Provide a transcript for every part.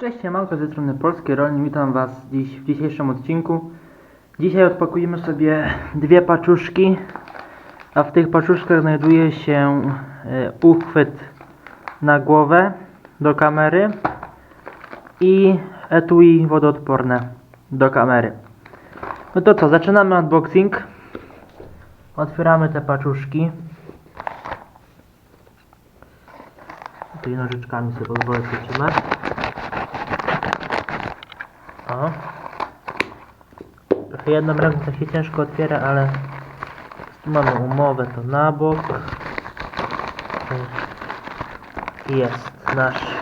Cześć, siemanko ze strony Polskiej Rolni, witam Was dziś w dzisiejszym odcinku. Dzisiaj odpakujemy sobie dwie paczuszki, a w tych paczuszkach znajduje się e, uchwyt na głowę do kamery i etui wodoodporne do kamery. No to co, zaczynamy unboxing. Otwieramy te paczuszki. Tutaj nożyczkami sobie pozwolę przytrzymać. O. Trochę jedną ręką się ciężko otwiera, ale tu mamy umowę to na bok. Jest nasz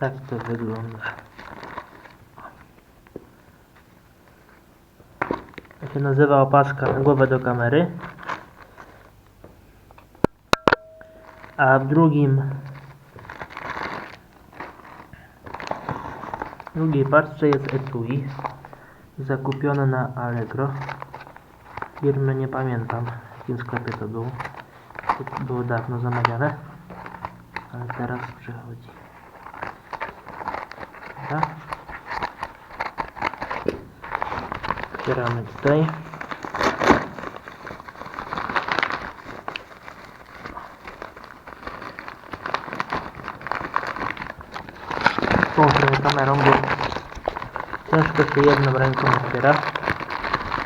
Tak to wygląda. To się nazywa opaska na głowę do kamery. A w drugim w drugiej paczce jest etui zakupione na Allegro. Firmy nie pamiętam w jakim sklepie to było to było dawno zamawiane ale teraz przychodzi. Dobra. otwieramy tutaj połączę kamerą, bo ciężko się jedną ręką otwiera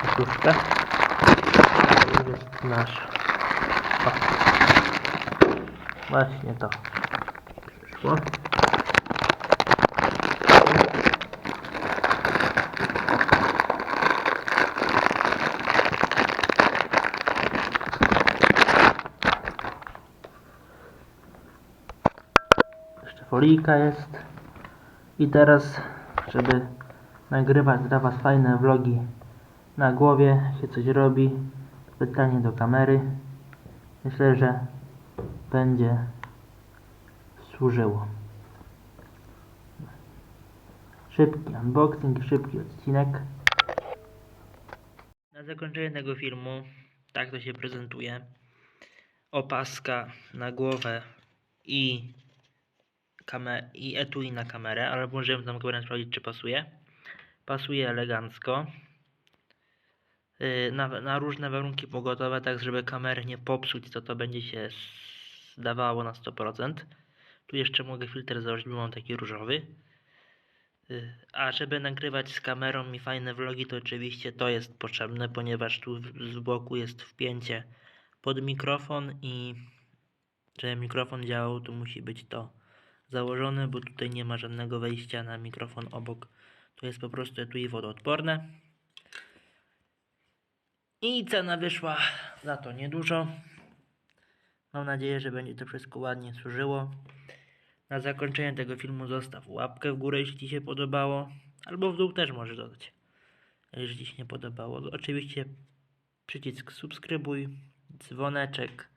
paczuszkę. To jest nasz. O. Właśnie to. Przyszło. Jeszcze folijka jest. I teraz, żeby nagrywać dla Was fajne vlogi na głowie, się coś robi, pytanie do kamery. Myślę, że będzie służyło. Szybki unboxing, szybki odcinek. Na zakończenie tego filmu, tak to się prezentuje. Opaska na głowę i kamer- i etui na kamerę, ale możemy tam kamerę sprawdzić, czy pasuje. Pasuje elegancko. Yy, Na, na różne warunki pogodowe, tak żeby kamery nie popsuć, to to będzie się zdawało na 100%. Tu jeszcze mogę filtr założyć, bo mam taki różowy. Yy, A żeby nagrywać z kamerą i fajne vlogi, to oczywiście to jest potrzebne, ponieważ tu z boku jest wpięcie pod mikrofon i żeby mikrofon działał, to musi być to założone, bo tutaj nie ma żadnego wejścia na mikrofon obok. To jest po prostu etui wodoodporne. I cena wyszła za to niedużo. Mam nadzieję, że będzie to wszystko ładnie służyło. Na zakończenie tego filmu zostaw łapkę w górę, jeśli Ci się podobało. Albo w dół też możesz dodać, jeżeli Ci się nie podobało. Oczywiście przycisk subskrybuj, dzwoneczek,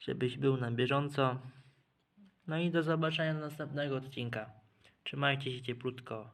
żebyś był na bieżąco. No i do zobaczenia do następnego odcinka. Trzymajcie się cieplutko.